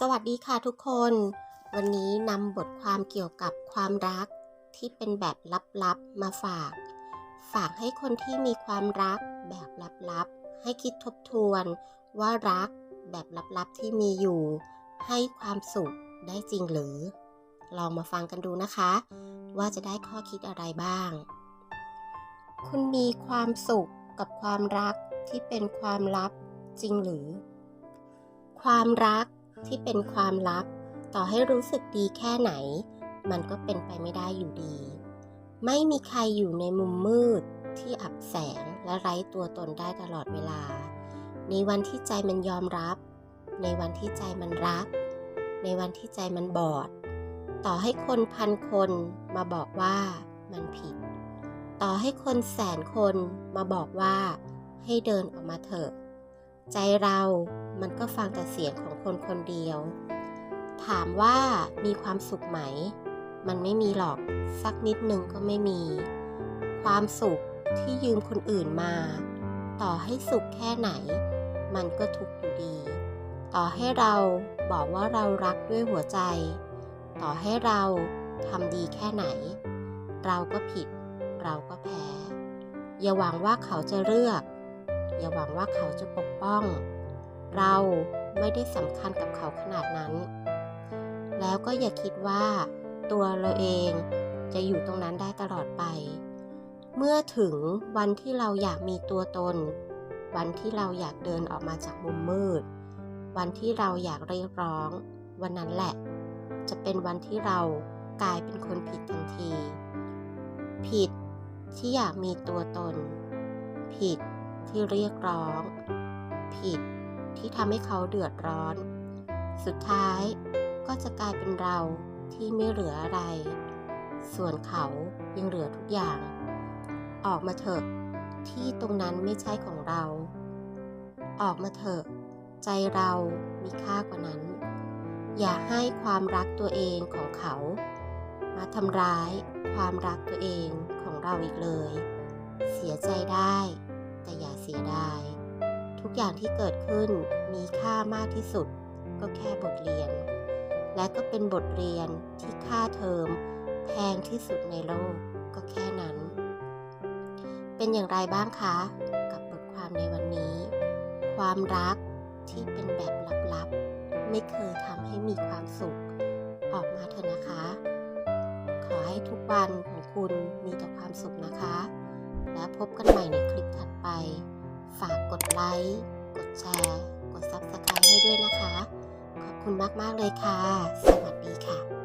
สวัสดีค่ะทุกคน วันนี้นำบทความเกี่ยวกับความรักที่เป็นแบบลับๆมาฝาก ฝากให้คนที่มีความรักแบบลับๆ ให้คิดทบทวนว่ารักแบบลับๆที่มีอยู่ ให้ความสุขได้จริงหรือ ลองมาฟังกันดูนะคะ ว่าจะได้ข้อคิดอะไรบ้าง คุณมีความสุขกับความรักที่เป็นความลับจริงหรือ ความรัก ที่เป็นความลับ ต่อให้รู้สึกดีแค่ไหน มันก็เป็นไปไม่ได้อยู่ดี ไม่มีใครอยู่ในมุมมืดที่อับแสงและไร้ตัวตนได้ตลอดเวลา ในวันที่ใจมันยอมรับ ในวันที่ใจมันรัก ในวันที่ใจมันบอด ต่อให้คนพันคนมาบอกว่ามันผิด ต่อให้คนแสนคนมาบอกว่าให้เดินออกมาเถอะ ใจเรา มันก็ฟังแต่เสียงของคนคนเดียว ถามว่ามีความสุขไหม มันไม่มีหรอก สักนิดนึงก็ไม่มี ความสุขที่ยืมคนอื่นมา ต่อให้สุขแค่ไหน มันก็ทุกข์อยู่ดี ต่อให้เราบอกว่าเรารักด้วยหัวใจ ต่อให้เราทำดีแค่ไหน เราก็ผิด เราก็แพ้ อย่าหวังว่าเขาจะเลือก อย่าหวังว่าเขาจะปกป้อง เราไม่ได้สำคัญกับเขาขนาดนั้น แล้วก็อย่าคิดว่า ตัวเราเองจะอยู่ตรงนั้นได้ตลอดไป เมื่อถึงวันที่เราอยากมีตัวตน วันที่เราอยากเดินออกมาจากมุมมืด วันที่เราอยากเรียกร้อง วันนั้นแหละ จะเป็นวันที่เรากลายเป็นคนผิดทันที ผิดที่อยากมีตัวตน ผิดที่เรียกร้อง ผิด ที่ทำให้เขาเดือดร้อน สุดท้ายก็จะกลายเป็นเราที่ไม่เหลืออะไร ส่วนเขายังเหลือทุกอย่าง ออกมาเถอะที่ตรงนั้นไม่ใช่ของเรา ออกมาเถอะใจเรามีค่ากว่านั้น อย่าให้ความรักตัวเองของเขา มาทำร้ายความรักตัวเองของเราอีกเลย เสียใจได้ แต่อย่าเสียดาย ทุกอย่างที่เกิดขึ้นมีค่ามากที่สุด ก็แค่บทเรียน และก็เป็นบทเรียนที่ค่าเทอมแพงที่สุดในโลกก็แค่นั้น เป็นอย่างไรบ้างคะ กับบทความในวันนี้ ความรักที่เป็นแบบลับๆ ไม่เคยทำให้มีความสุข ออกมาเถอะนะคะ ขอให้ทุกวันของคุณมีแต่ความสุขนะคะ แล้วพบกันใหม่ในคลิปถัดไป ไลค์ กดแชร์ กด Subscribe ให้ด้วยนะคะ ขอบคุณมาก ๆ เลยค่ะ สวัสดีค่ะ